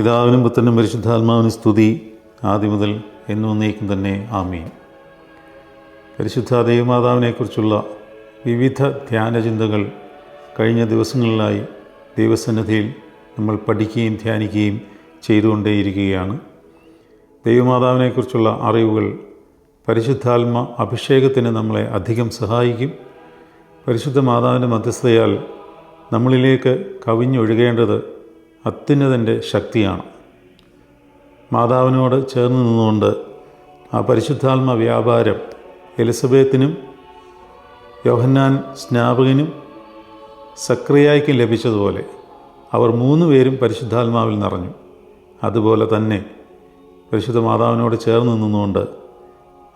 പിതാവിനും പുത്രനും പരിശുദ്ധാത്മാവിനും സ്തുതി ആദ്യം മുതൽ എന്നും എന്നൊന്നേക്കും തന്നെ ആമീൻ. പരിശുദ്ധ ദൈവമാതാവിനെക്കുറിച്ചുള്ള വിവിധ ധ്യാനചിന്തകൾ കഴിഞ്ഞ ദിവസങ്ങളിലായി ദൈവസന്നിധിയിൽ നമ്മൾ പഠിക്കുകയും ധ്യാനിക്കുകയും ചെയ്തുകൊണ്ടേയിരിക്കുകയാണ്. ദൈവമാതാവിനെക്കുറിച്ചുള്ള അറിവുകൾ പരിശുദ്ധാത്മ അഭിഷേകത്തിന് നമ്മളെ അധികം സഹായിക്കും. പരിശുദ്ധ മാതാവിന്റെ മധ്യസ്ഥതയാൽ നമ്മളിലേക്ക് കവിഞ്ഞൊഴുകേണ്ടത് അത്യുന്നതന്റെ ശക്തിയാണ്. മാതാവിനോട് ചേർന്ന് നിന്നുകൊണ്ട് ആ പരിശുദ്ധാത്മ വ്യാപാരം എലിസബത്തിനും യോഹന്നാൻ സ്നാപകനും സക്രിയായ്ക്കും ലഭിച്ചതുപോലെ അവർ മൂന്ന് പേരും പരിശുദ്ധാത്മാവിൽ നിറഞ്ഞു. അതുപോലെ തന്നെ പരിശുദ്ധ മാതാവിനോട് ചേർന്ന് നിന്നുകൊണ്ട്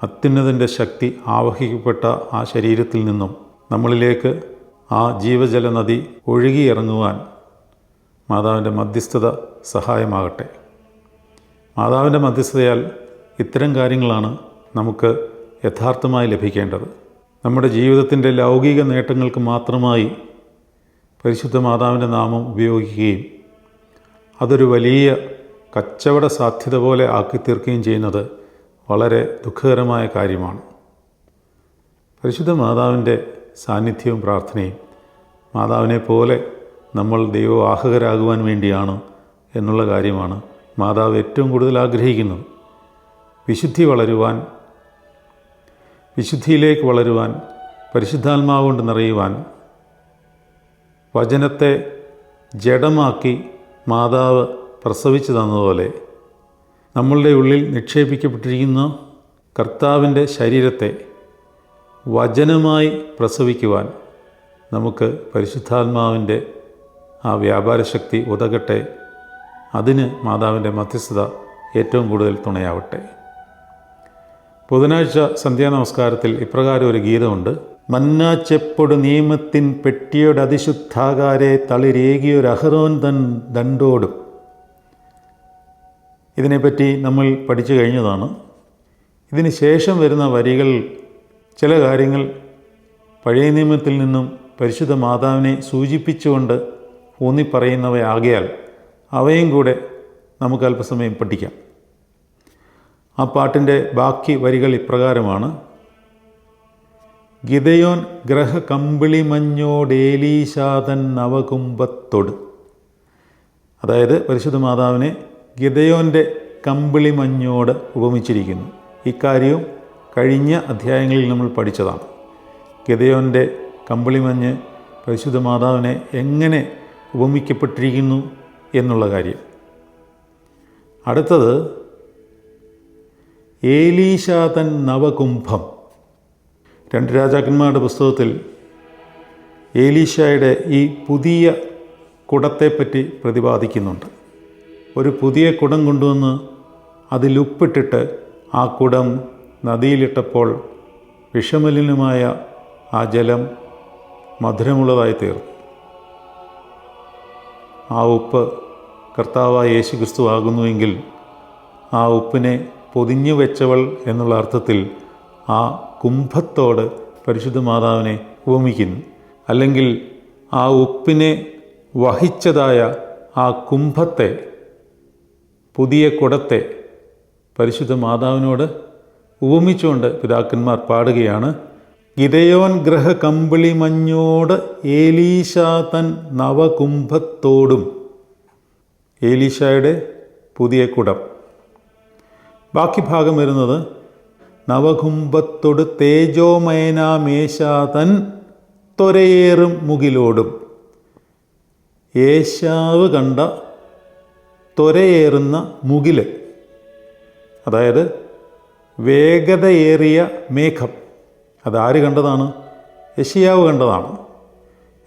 അത്യുന്നതന്റെ ശക്തി ആവഹിക്കപ്പെട്ട ആ ശരീരത്തിൽ നിന്നും നമ്മളിലേക്ക് ആ ജീവജല നദി ഒഴുകിയിറങ്ങുവാൻ മാതാവിന്റെ മധ്യസ്ഥത സഹായമാകട്ടെ. മാതാവിന്റെ മധ്യസ്ഥതയാൽ ഇത്തരം കാര്യങ്ങളാണ് നമുക്ക് യഥാർത്ഥമായി ലഭിക്കേണ്ടത്. നമ്മുടെ ജീവിതത്തിന്റെ ലൗകിക നേട്ടങ്ങൾക്ക് മാത്രമായി പരിശുദ്ധ മാതാവിന്റെ നാമം ഉപയോഗിക്കുകയും അതൊരു വലിയ കച്ചവട സാധ്യത പോലെ ആക്കി തീർക്കുകയും ചെയ്യുന്നത് വളരെ ദുഃഖകരമായ കാര്യമാണ്. പരിശുദ്ധ മാതാവിന്റെ സാന്നിധ്യവും പ്രാർത്ഥനയും മാതാവിനെ പോലെ നമ്മൾ ദൈവവാഹകരാകുവാൻ വേണ്ടിയാണ് എന്നുള്ള കാര്യമാണ് മാതാവ് ഏറ്റവും കൂടുതൽ ആഗ്രഹിക്കുന്നത്. വിശുദ്ധി വളരുവാൻ വിശുദ്ധിയിലേക്ക് വളരുവാൻ പരിശുദ്ധാത്മാവ് കൊണ്ട് നിറയുവാൻ വചനത്തെ ജഡമാക്കി മാതാവ് പ്രസവിച്ചു തന്നതുപോലെ നമ്മളുടെ ഉള്ളിൽ നിക്ഷേപിക്കപ്പെട്ടിരിക്കുന്ന കർത്താവിന്റെ ശരീരത്തെ വചനമായി പ്രസവിക്കുവാൻ നമുക്ക് പരിശുദ്ധാത്മാവിന്റെ ആ വ്യാപാരശക്തി ഉതകട്ടെ. അതിന് മാതാവിന്റെ മധ്യസ്ഥത ഏറ്റവും കൂടുതൽ തുണയാവട്ടെ. ബുധനാഴ്ച സന്ധ്യാ നമസ്കാരത്തിൽ ഇപ്രകാരം ഒരു ഗീതമുണ്ട്. മന്നാച്ചെപ്പൊടു ചെപ്പൊടു നിയമത്തിൻ പെട്ടിയുടെ അതിശുദ്ധാകാരെ തളിരേകിയൊരഹറോൻ തൻ ദണ്ടോടും ഇതിനെപ്പറ്റി നമ്മൾ പഠിച്ചു കഴിഞ്ഞതാണ്. ഇതിന് ശേഷം വരുന്ന വരികൾ ചില കാര്യങ്ങൾ പഴയ നിയമത്തിൽ നിന്നും പരിശുദ്ധ മാതാവിനെ സൂചിപ്പിച്ചുകൊണ്ട് ഊന്നിപ്പറയുന്നവയാകിയാൽ അവയും കൂടെ നമുക്ക് അല്പസമയം പഠിക്കാം. ആ പാട്ടിന്റെ ബാക്കി വരികൾ ഇപ്രകാരമാണ്. ഗിതയോൻ ഗ്രഹ കമ്പിളി മഞ്ഞോടേലീശാതൻ നവകുംഭത്തൊട്. അതായത് പരിശുദ്ധ മാതാവിനെ ഗിതയോന്റെ കമ്പിളി മഞ്ഞോട് ഉപമിച്ചിരിക്കുന്നു. ഇക്കാര്യവും കഴിഞ്ഞ അധ്യായങ്ങളിൽ നമ്മൾ പഠിച്ചതാണ്. ഗിതയോന്റെ കമ്പിളിമഞ്ഞ് പരിശുദ്ധ മാതാവിനെ എങ്ങനെ ഉപമിക്കപ്പെട്ടിരിക്കുന്നു എന്നുള്ള കാര്യം. അടുത്തത് ഏലീശാതൻ നവകുംഭം. രണ്ട് രാജാക്കന്മാരുടെ പുസ്തകത്തിൽ ഏലീഷായുടെ ഈ പുതിയ കുടത്തെപ്പറ്റി പ്രതിപാദിക്കുന്നുണ്ട്. ഒരു പുതിയ കുടം കൊണ്ടുവന്ന് അതിലുപ്പിട്ടിട്ട് ആ കുടം നദിയിലിട്ടപ്പോൾ വിഷമലിനമായ ആ ജലം മധുരമുള്ളതായി തീർന്നു. ആ ഉപ്പ് കർത്താവായ യേശു ക്രിസ്തു ആകുന്നുവെങ്കിൽ ആ ഉപ്പിനെ പൊതിഞ്ഞു വെച്ചവൾ എന്നുള്ള അർത്ഥത്തിൽ ആ കുംഭത്തോട് പരിശുദ്ധ മാതാവിനെ ഉപമിക്കുന്നു. അല്ലെങ്കിൽ ആ ഉപ്പിനെ വഹിച്ചതായ ആ കുംഭത്തെ പുതിയ കുടത്തെ പരിശുദ്ധ മാതാവിനോട് ഉപമിച്ചുകൊണ്ട് പിതാക്കന്മാർ പാടുകയാണ്. ഗിതയോൻ ഗ്രഹ കമ്പിളി മഞ്ഞോട് ഏലീശാതൻ നവകുംഭത്തോടും. ഏലീശായുടെ പുതിയ കുടം. ബാക്കി ഭാഗം വരുന്നത് നവകുംഭത്തോട് തേജോമയനാമേശാതൻ ത്വരയേറും മുകിലോടും. ഏശാവ് കണ്ട ത്വരയേറുന്ന മുകിൽ. അതായത് വേഗതയേറിയ മേഘം. അതാര് കണ്ടതാണ്? യഷിയാവ് കണ്ടതാണ്.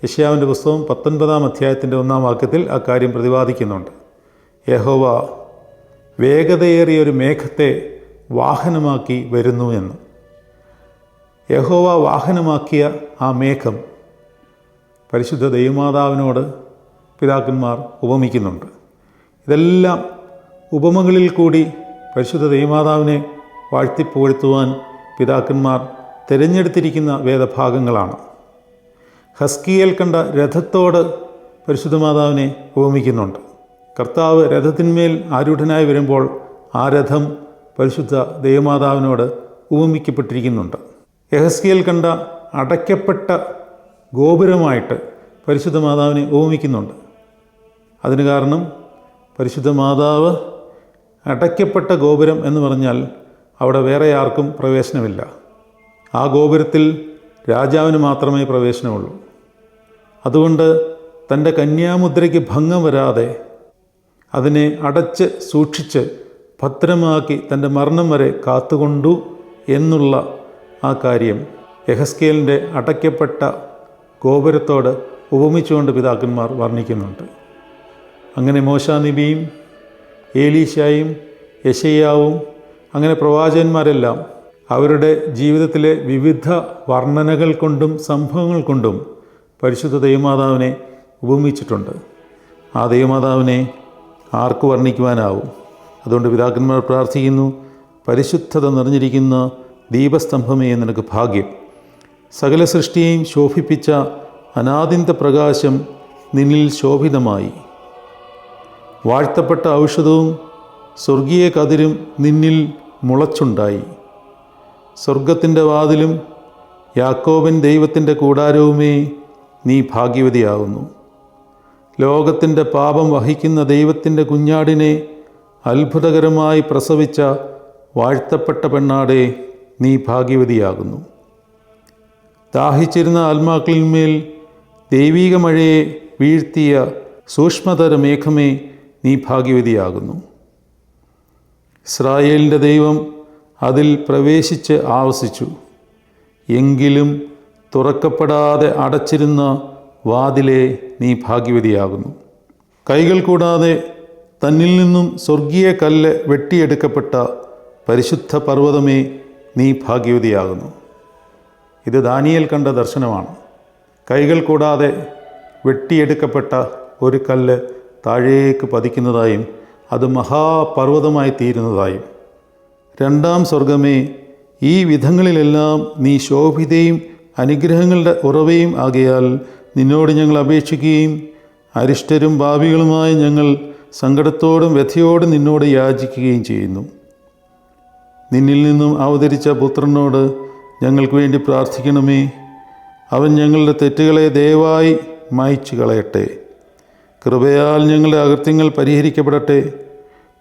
യഷിയാവിന്റെ പുസ്തകം പത്തൊൻപതാം അധ്യായത്തിന്റെ ഒന്നാം വാക്യത്തിൽ ആ കാര്യം പ്രതിപാദിക്കുന്നുണ്ട്. യഹോവ വേഗതയേറിയ ഒരു മേഘത്തെ വാഹനമാക്കി വരുന്നു എന്ന്. യഹോവ വാഹനമാക്കിയ ആ മേഘം പരിശുദ്ധ ദൈവമാതാവിനോട് പിതാക്കന്മാർ ഉപമിക്കുന്നുണ്ട്. ഇതെല്ലാം ഉപമകളിൽ കൂടി പരിശുദ്ധ ദൈവമാതാവിനെ വാഴ്ത്തിപ്പുകഴ്ത്തുവാൻ പിതാക്കന്മാർ തിരഞ്ഞെടുത്തിരിക്കുന്ന വേദഭാഗങ്ങളാണ്. ഹസ്കിയേൽ കണ്ട രഥത്തോട് പരിശുദ്ധ മാതാവിനെ ഉപമിക്കുന്നുണ്ട്. കർത്താവ് രഥത്തിന്മേൽ ആരൂഢനായി വരുമ്പോൾ ആ രഥം പരിശുദ്ധ ദൈവമാതാവിനോട് ഉപമിക്കപ്പെട്ടിരിക്കുന്നുണ്ട്. യഹസ്കിയൽ കണ്ട അടയ്ക്കപ്പെട്ട ഗോപുരമായിട്ട് പരിശുദ്ധ മാതാവിനെ ഉപമിക്കുന്നുണ്ട്. അതിന് കാരണം പരിശുദ്ധ മാതാവ് അടയ്ക്കപ്പെട്ട ഗോപുരം എന്ന് പറഞ്ഞാൽ അവിടെ വേറെ ആർക്കും പ്രവേശനമില്ല. ആ ഗോപുരത്തിൽ രാജാവിന് മാത്രമേ പ്രവേശനമുള്ളൂ. അതുകൊണ്ട് തന്റെ കന്യാമുദ്രയ്ക്ക് ഭംഗം വരാതെ അതിനെ അടച്ച് സൂക്ഷിച്ച് ഭദ്രമാക്കി തന്റെ മരണം വരെ കാത്തുകൊണ്ടു എന്നുള്ള ആ കാര്യം യഹസ്കേലിന്റെ അടയ്ക്കപ്പെട്ട ഗോപുരത്തോട് ഉപമിച്ചുകൊണ്ട് പിതാക്കന്മാർ വർണിക്കുന്നുണ്ട്. അങ്ങനെ മോശാനിബിയും ഏലീശായും യശയ്യാവും അങ്ങനെ പ്രവാചകന്മാരെല്ലാം അവരുടെ ജീവിതത്തിലെ വിവിധ വർണനകൾ കൊണ്ടും സംഭവങ്ങൾ കൊണ്ടും പരിശുദ്ധ ദൈവമാതാവിനെ ഉപമിച്ചിട്ടുണ്ട്. ആ ദൈവമാതാവിനെ ആർക്ക് വർണിക്കുവാനാവും? അതുകൊണ്ട് പിതാക്കന്മാർ പ്രാർത്ഥിക്കുന്നു പരിശുദ്ധത നിറഞ്ഞിരിക്കുന്ന ദീപസ്തംഭമേ നിനക്ക് ഭാഗ്യം. സകല സൃഷ്ടിയെയും ശോഭിപ്പിച്ച അനാദിന്ത പ്രകാശം നിന്നിൽ ശോഭിതമായി. വാഴ്ത്തപ്പെട്ട ഔഷധവും സ്വർഗീയ കതിരും നിന്നിൽ മുളച്ചുണ്ടായി. സ്വർഗത്തിന്റെ വാതിലും യാക്കോബൻ ദൈവത്തിന്റെ കൂടാരവുമേ നീ ഭാഗ്യവതിയാകുന്നു ലോകത്തിന്റെ പാപം വഹിക്കുന്ന ദൈവത്തിന്റെ കുഞ്ഞാടിനെ അത്ഭുതകരമായി പ്രസവിച്ച വാഴ്ത്തപ്പെട്ട പെണ്ണാടെ നീ ഭാഗ്യവതിയാകുന്നു. ദാഹിച്ചിരുന്ന ആത്മാക്കളിന്മേൽ ദൈവീക മഴയെ വീഴ്ത്തിയ സൂക്ഷ്മതര മേഘമേ നീ ഭാഗ്യവതിയാകുന്നു. ഇസ്രായേലിന്റെ ദൈവം അതിൽ പ്രവേശിച്ച് ആവസിച്ചു. എങ്കിലും തുറക്കപ്പെടാതെ അടച്ചിരുന്ന വാതിലെ നീ ഭാഗ്യവതിയാകുന്നു. കൈകൾ കൂടാതെ തന്നിൽ നിന്നും സ്വർഗീയ കല്ല് വെട്ടിയെടുക്കപ്പെട്ട പരിശുദ്ധ പർവതമേ നീ ഭാഗ്യവതിയാകുന്നു. ഇത് ദാനിയൽ കണ്ട ദർശനമാണ്. കൈകൾ കൂടാതെ വെട്ടിയെടുക്കപ്പെട്ട ഒരു കല്ല് താഴേക്ക് പതിക്കുന്നതായും അത് മഹാപർവതമായി തീരുന്നതായും. രണ്ടാം സ്വർഗമേ ഈ വിധങ്ങളിലെല്ലാം നീ ശോഭിതയും അനുഗ്രഹങ്ങളുടെ ഉറവയും ആകയാൽ നിന്നോട് ഞങ്ങൾ അപേക്ഷിക്കുകയും അരിഷ്ടരും ഭാവികളുമായി ഞങ്ങൾ സങ്കടത്തോടും വ്യഥയോടും നിന്നോട് യാചിക്കുകയും ചെയ്യുന്നു. നിന്നിൽ നിന്നും അവതരിച്ച പുത്രനോട് ഞങ്ങൾക്ക് വേണ്ടി പ്രാർത്ഥിക്കണമേ. അവൻ ഞങ്ങളുടെ തെറ്റുകളെ ദയവായി മായ്ച്ചു കളയട്ടെ. കൃപയാൽ ഞങ്ങളുടെ അകൃത്യങ്ങൾ പരിഹരിക്കപ്പെടട്ടെ.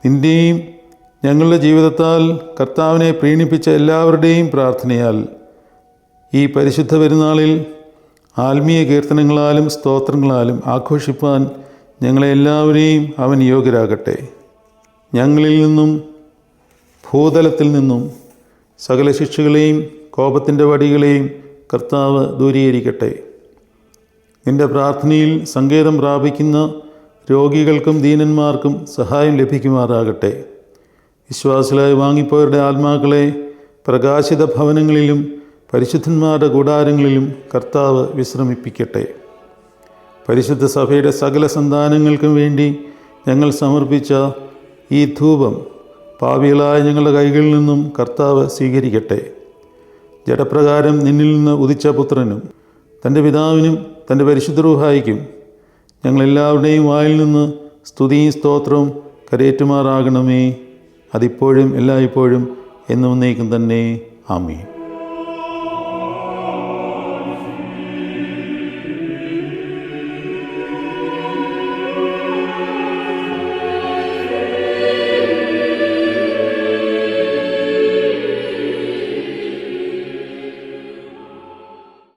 നിന്റെയും ഞങ്ങളുടെ ജീവിതത്താൽ കർത്താവിനെ പ്രീണിപ്പിച്ച എല്ലാവരുടെയും പ്രാർത്ഥനയാൽ ഈ പരിശുദ്ധ പെരുന്നാളിൽ ആത്മീയ കീർത്തനങ്ങളാലും സ്തോത്രങ്ങളാലും ആഘോഷിപ്പാൻ ഞങ്ങളെ എല്ലാവരെയും അവൻ യോഗ്യരാകട്ടെ. ഞങ്ങളിൽ നിന്നും ഭൂതലത്തിൽ നിന്നും സകല ശിക്ഷകളെയും കോപത്തിന്റെ വടികളെയും കർത്താവ് ദൂരീകരിക്കട്ടെ. നിന്റെ പ്രാർത്ഥനയിൽ സങ്കേതം പ്രാപിക്കുന്ന രോഗികൾക്കും ദീനന്മാർക്കും സഹായം ലഭിക്കുമാറാകട്ടെ. വിശ്വാസികളായി വാങ്ങിപ്പോയവരുടെ ആത്മാക്കളെ പ്രകാശിത ഭവനങ്ങളിലും പരിശുദ്ധന്മാരുടെ കൂടാരങ്ങളിലും കർത്താവ് വിശ്രമിപ്പിക്കട്ടെ. പരിശുദ്ധ സഭയുടെ സകല സന്താനങ്ങൾക്കും വേണ്ടി ഞങ്ങൾ സമർപ്പിച്ച ഈ ധൂപം പാവികളായ ഞങ്ങളുടെ കൈകളിൽ നിന്നും കർത്താവ് സ്വീകരിക്കട്ടെ. ജഡപ്രകാരം നിന്നിൽ നിന്ന് ഉദിച്ച പുത്രനും തന്റെ പിതാവിനും തന്റെ പരിശുദ്ധ റൂഹായിക്കും ഞങ്ങളെല്ലാവരുടെയും വായിൽ നിന്ന് സ്തുതിയും സ്തോത്രവും കരയേറ്റുമാറാകണമേ അതിപ്പോഴും എല്ലായ്പ്പോഴും എന്നും നീക്കും തന്നെ. ആമീൻ.